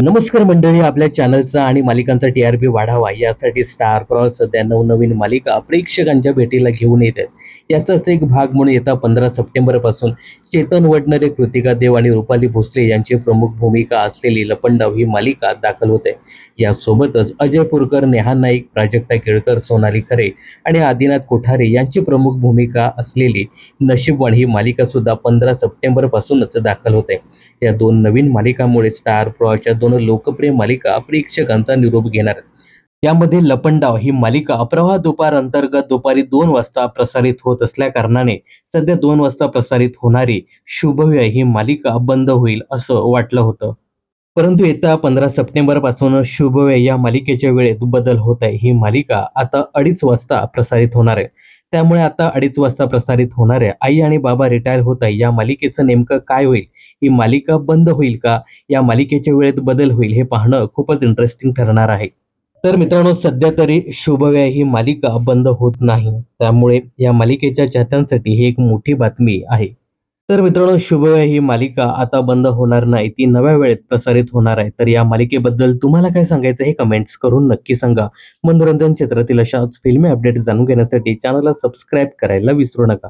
नमस्कार मंडळी आपल्या चॅनलचा आणि मालिकांचा टी आर पी वाढावा. यासाठी स्टार क्रॉस सध्या नवनवीन मालिका प्रेक्षकांच्या भेटीला घेऊन येत आहेत. याचाच एक भाग म्हणून येत्या पंधरा सप्टेंबरपासून चेतन वडनरे कृतिका देव आणि रुपाली भोसले यांची प्रमुख भूमिका असलेली लपंडाव ही मालिका दाखल होते. यासोबतच अजय पुरकर नेहा नाईक प्राजक्ता केळकर सोनाली खरे आणि आदिनाथ कोठारे यांची प्रमुख भूमिका असलेली नशीबवाण ही मालिका सुद्धा पंधरा सप्टेंबरपासूनच दाखल होते. या दोन नवीन मालिकांमुळे स्टार प्रॉच्या दोन लोकप्रिय मालिका प्रेक्षकांचा निरोप घेणार. यामध्ये लपंडाव ही मालिका अप्रवाह दुपार अंतर्गत दुपारी दोन वाजता प्रसारित होत असल्या कारणाने सध्या दोन वाजता प्रसारित होणारी शुभव्य ही मालिका बंद होईल असं वाटलं होतं. परंतु येत्या पंधरा सप्टेंबरपासून शुभव्य या मालिकेच्या वेळेत बदल होत आहे. ही मालिका आता अडीच वाजता प्रसारित होणार आहे. त्यामुळे आता अडीच वाजता प्रसारित होणाऱ्या आई आणि बाबा रिटायर होत आहे. या मालिकेचं नेमकं काय होईल? ही मालिका बंद होईल का? या मालिकेच्या वेळेत बदल होईल हे पाहणं खूपच इंटरेस्टिंग ठरणार आहे. तर मित्रांनो सध्या तरी शुभव्या ही मालिका बंद होत नाही. त्यामुळे या मालिकेच्या चाहत्यांसाठी ही एक मोठी बातमी आहे. तर मित्रांनो शुभव्य ही मालिका आता बंद होणार नाही. ती नव्या वेळेत प्रसारित होणार आहे. तर या मालिकेबद्दल तुम्हाला काय सांगायचं हे कमेंट्स करून नक्की सांगा. मनोरंजन क्षेत्रातील अशाच फिल्मी अपडेट जाणून घेण्यासाठी चॅनलला सबस्क्राईब करायला विसरू नका.